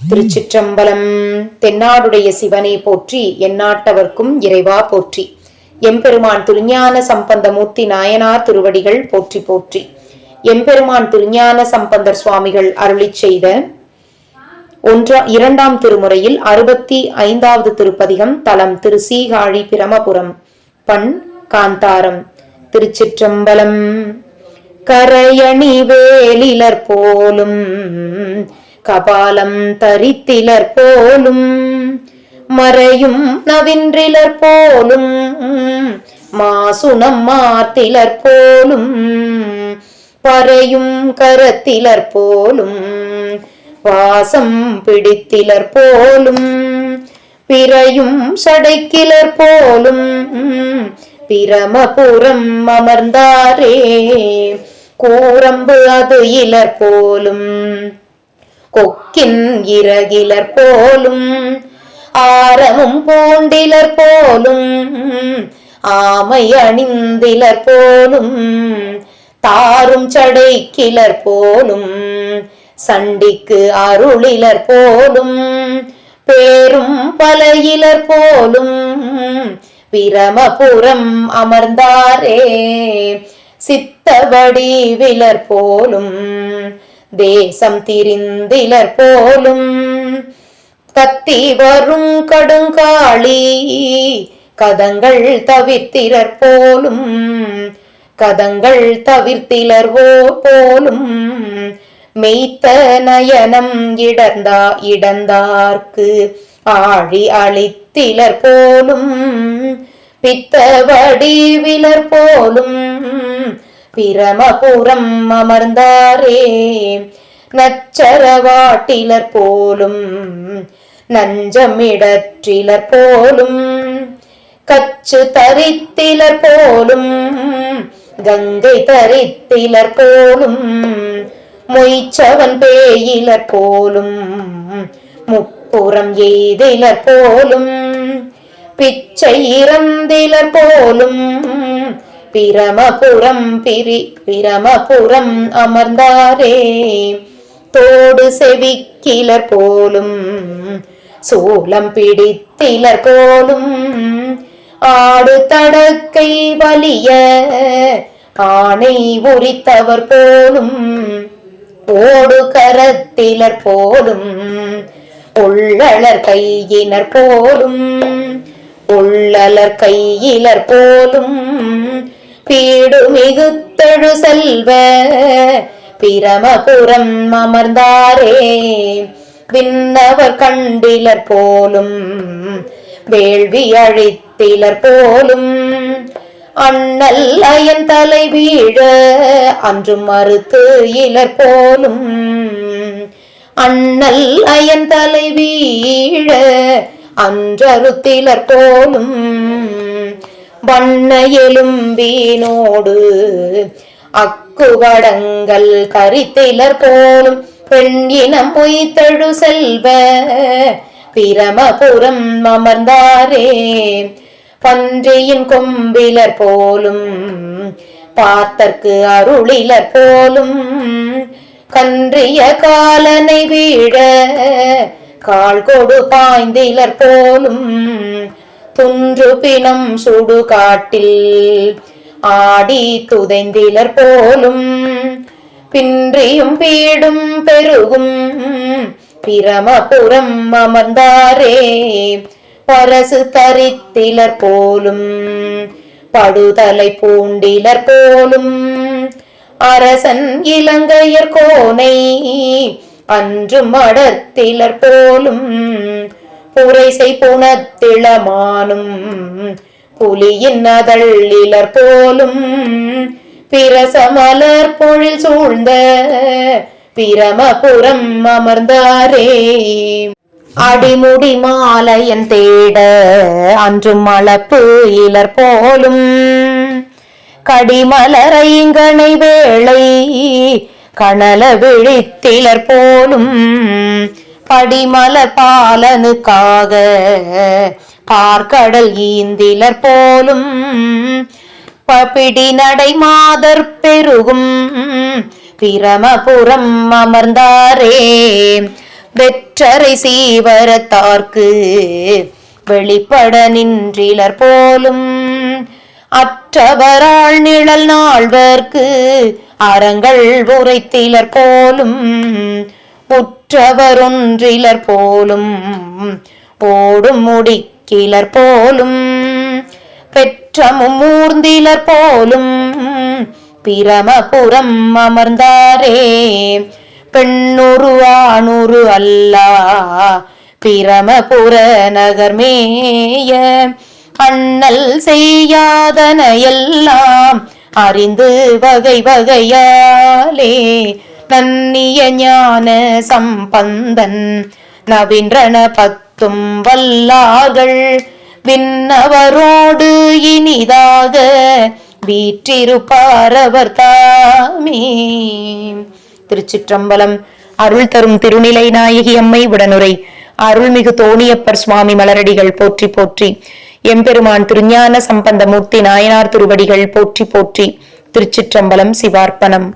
திருச்சிற்றம்பலம். தென்னாடுடைய சிவனை போற்றி எந்நாட்டவர்க்கும் இறைவா போற்றி. எம்பெருமான் திருஞான சம்பந்தமூர்த்தி நாயனார் திருவடிகள் போற்றி போற்றி. எம்பெருமான் திருஞான சம்பந்தர் சுவாமிகள் அருளி செய்த ஒன்றா இரண்டாம் திருமுறையில் அறுபத்தி ஐந்தாவது திருப்பதிகம் தலம் திரு சீகாழி பிரமபுரம் பண் காந்தாரம் திருச்சிற்றம்பலம். கரையணி வேலிலர் போலும் கபாலம் தரித்திலர் போலும் மறையும் நவின்றிலர் போலும் மாசுனம் மாத்திலர் போலும் பறையும் கரத்திலர் போலும் வாசம் பிடித்திலர் போலும் பிறையும் சடைக்கிலர் போலும் பிரமபுரம் அமர்ந்தாரே கூரம்பு அது இலர் போலும். கொக்கின் இறகிலர் போலும் ஆரமும் பூண்டிலர் போலும் ஆமை அணிந்திலர் போலும் தாரும் சடை கிளர் போலும் சண்டிக்கு அருளிலர் போலும் பேரும் பல இலர் போலும் பிரமபுரம் அமர்ந்தாரே சித்தவடி விலர் போலும் தேசம் திரிந்திலர் போலும் கத்தி வரும் கடுங்காளி கதங்கள் தவிர்த்திலர் போலும் கதங்கள் தவிர்த்திலர் போலும். மெய்த்த நயனம் இடர்ந்தா இடந்தார்க்கு ஆழி அழித்திலர் போலும். பித்த வடிவிலர் போலும். பிரமபுரம் அமர்ந்தாரே. நச்சரவாட்டிலர் போலும் நஞ்சமிடற்றிலர் போலும் கச்சு தரித்திலர் போலும் கங்கை தரித்திலர் போலும் மொய்ச்சவன் பேயிலர் போலும் முப்புறம் எய்திலர் போலும் பிச்சை இறந்திலர் போலும் பிரமபுரம் பிரி பிரமபுரம் அமர்ந்தாரே. தோடு செவிக்கிலர் போலும் சூலம் பிடித்திலர் போலும் ஆடு தடக்கை வலிய ஆணை உரித்தவர் போலும் ஓடு கரத்திலர் போலும் உள்ளளர் கையினர் போலும் உள்ளலர் கையிலர் போலும் பீடு மிகுத்தழு செல்வ பிரமபுரம் அமர்ந்தாரே. விண்ணவர் கண்டிலர் போலும் வேள்வி அழித்திலர் போலும். அண்ணல் அயன் தலை வீழ அன்று மறுத்து இலர் போலும். அண்ணல் அயன் தலை வீழ அன்றறுத்திலர் போலும். வண்ண எலும்பினோடு அக்குவடங்கள் கரித்திலர் போலும் பெண் இனம் பொய்த்தழு செல்வ பிரமபுரம் அமர்ந்தாரே. பன்றியின் கொம்பிலர் போலும் பார்த்தற்கு அருளிலர் போலும் கன்றிய காலனை வீழ கால் கொடு பாய்ந்திலர் போலும் துன்று பிணம் சுடு காட்டில். ஆடி துதைந்திலர் போலும் பின்றியும் பீடும் பெருகும். பிரமபுரம் அமர்ந்தாரே பரசு தரித்திலர் போலும் படுதலை பூண்டிலர் போலும். அரசன் இலங்கையர் கோனை அன்று மடத்திலர் போலும். புரைசை புனத்திளமானும் புலியின் அதள்ளிலர் போலும் பிரசமலர் பொழில் சூழ்ந்த பிரமபுரம் அமர்ந்தாரே. அடிமுடி மாலையன் தேட அன்றும் மளப்பு இலர் போலும் கடிமலரைங்கனை வேளை கணல விழித்திலர் போலும் படிமல பாலனுக்காக பார்க்கடல் ஈந்திலர் போலும் பபிடி நடை மாதர் பெருகும். பிரமபுரம் அமர்ந்தாரே வெற்றரை சீவரத்தார்க்கு வெளிப்பட நின்றிலர் போலும். அற்றவரால் நிழல் நாள்வர்க்கு அறங்கள் உரைத்திலர் போலும். உற்றவரொன்றிலர் போலும் ஓடும் முடிக்கிலர் போலும் பெற்றமும் ஊர்ந்திலர் போலும் பிரமபுரம் அமர்ந்தாரே. பெண்ணுரு ஆணுரு அல்லா பிரமபுர நகர்மேய அண்ணல் செய்யாதன எல்லாம் அறிந்து வகை வகையாலே நன்னிய ஞான சம்பந்தன் நவீன்றன பத்தும் வல்லார்கள். விண்ணவரோடு இனிதாக வீற்றிருப்பாரவர் தாமே. திருச்சிற்றம்பலம். அருள் தரும் திருநிலை நாயகி அம்மை உடனுரை அருள்மிகு தோணியப்பர் சுவாமி மலரடிகள் போற்றி போற்றி. எம்பெருமான் திருஞான சம்பந்தமூர்த்தி நாயனார் திருவடிகள் போற்றி போற்றி. திருச்சிற்றம்பலம் சிவார்ப்பணம்.